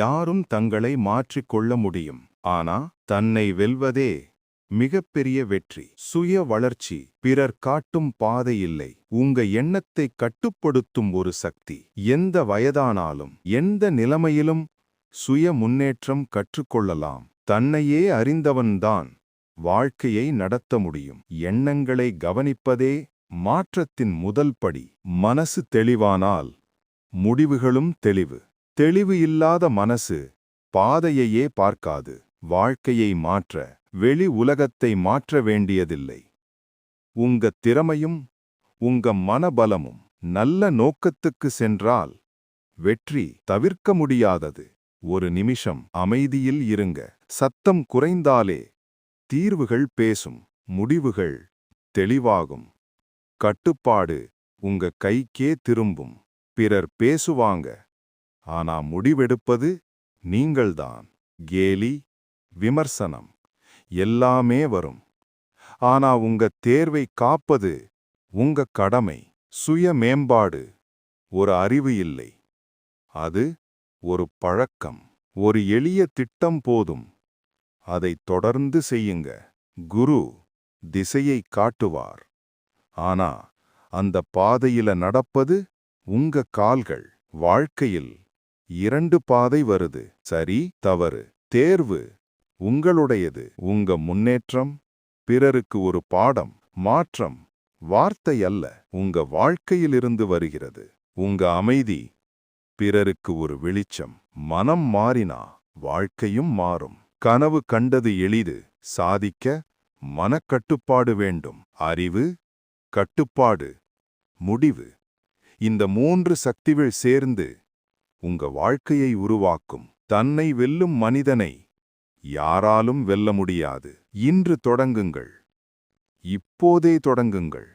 யாரும் தங்களை மாற்றிக்கொள்ள முடியும். ஆனா தன்னை வெல்வதே மிகப்பெரிய வெற்றி. சுய வளர்ச்சி பிறர் காட்டும் பாதை இல்லை. உங்க எண்ணத்தை கட்டுப்படுத்தும் ஒரு சக்தி. எந்த வயதானாலும் எந்த நிலைமையிலும் சுய முன்னேற்றம் கற்றுக்கொள்ளலாம். தன்னையே அறிந்தவன்தான் வாழ்க்கையை நடத்த முடியும். எண்ணங்களை கவனிப்பதே மாற்றத்தின் முதல் படி. மனசு தெளிவானால் முடிவுகளும் தெளிவு. தெளிவு இல்லாத மனசு பாதையையே பார்க்காது. வாழ்க்கையை மாற்ற வெளி உலகத்தை மாற்ற வேண்டியதில்லை. உங்க திறமையும் உங்க மனபலமும் நல்ல நோக்கத்துக்கு சென்றால் வெற்றி தவிர்க்க முடியாதது. ஒரு நிமிஷம் அமைதியில் இருங்க. சத்தம் குறைந்தாலே தீர்வுகள் பேசும் முடிவுகள் தெளிவாகும். கட்டுப்பாடு உங்க கைக்கே திரும்பும். பிறர் பேசுவாங்க. ஆனா முடிவெடுப்பது நீங்கள்தான். கேலி விமர்சனம் எல்லாமே வரும். ஆனா உங்க தேர்வை காப்பது உங்க கடமை சுய மேம்பாடு ஒரு அறிவு இல்லை. அது ஒரு பழக்கம் ஒரு எளிய திட்டம் போதும். அதை தொடர்ந்து செய்யுங்க. குரு திசையை காட்டுவார். ஆனா அந்த பாதையில நடப்பது உங்க கால்கள் வாழ்க்கையில் இரண்டு பாதை வருது. சரி தவறு. தேர்வு. உங்களுடையது. உங்க முன்னேற்றம். பிறருக்கு ஒரு பாடம். மாற்றம். வார்த்தை அல்ல. உங்க வாழ்க்கையிலிருந்து வருகிறது. உங்க அமைதி. பிறருக்கு ஒரு வெளிச்சம். மனம் மாறினா வாழ்க்கையும் மாறும். கனவு கண்டது எளிது. சாதிக்க மனக்கட்டுப்பாடு வேண்டும். அறிவு. கட்டுப்பாடு. முடிவு. இந்த மூன்று சக்திகள் சேர்ந்து உங்க வாழ்க்கையை உருவாக்கும். தன்னை வெல்லும் மனிதனை யாராலும் வெல்ல முடியாது. இன்று தொடங்குங்கள். இப்போதே தொடங்குங்கள்.